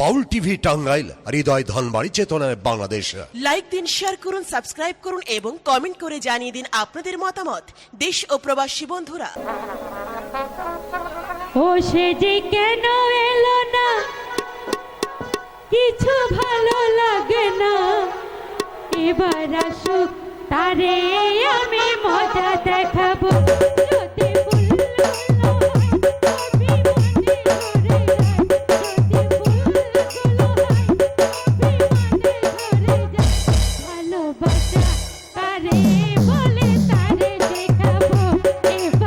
বাউল TV Tangail হৃদয় ধনবাড়ি চেতনায় Bangladesh. Like দিন শেয়ার করুন সাবস্ক্রাইব করুন এবং কমেন্ট করে জানিয়ে দিন আপনাদের মতামত। দেশ ও প্রবাসী বন্ধুরা। ও সে যে কেন এলো না? কিছু ভালো লাগে না। এবার আসুক তারে আমি মজা দেখাবো। যদি এবার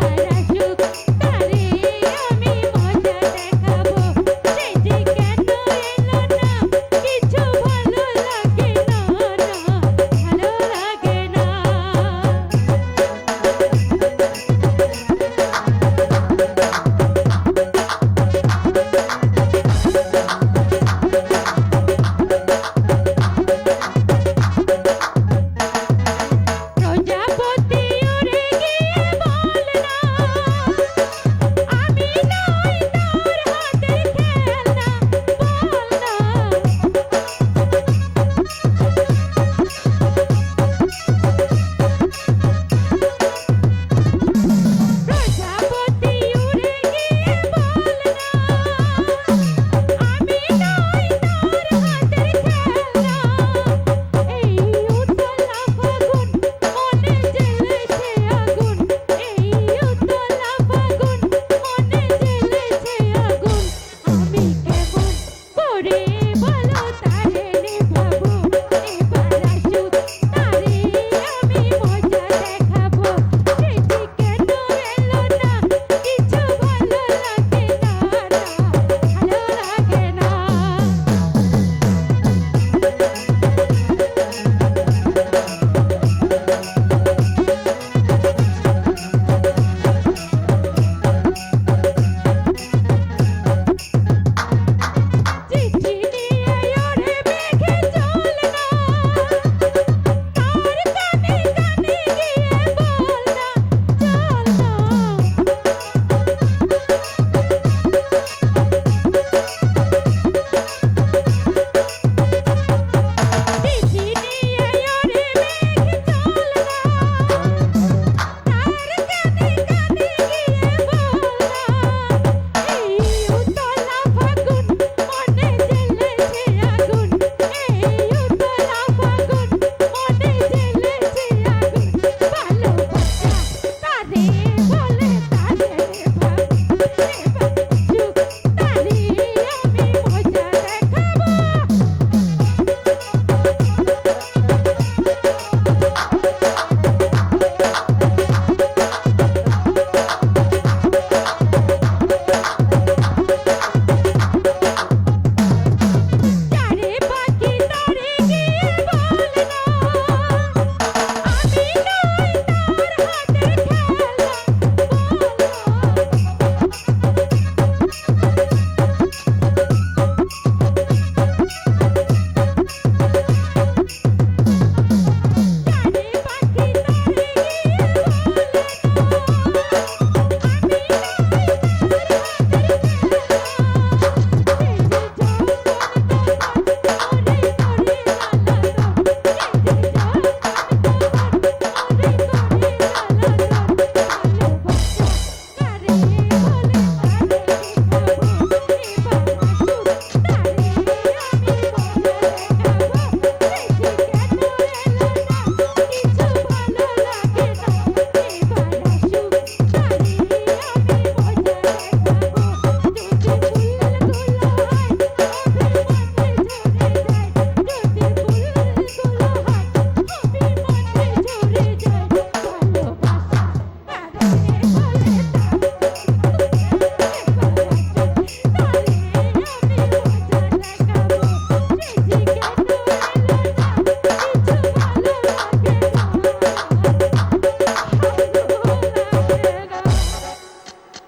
Thank you.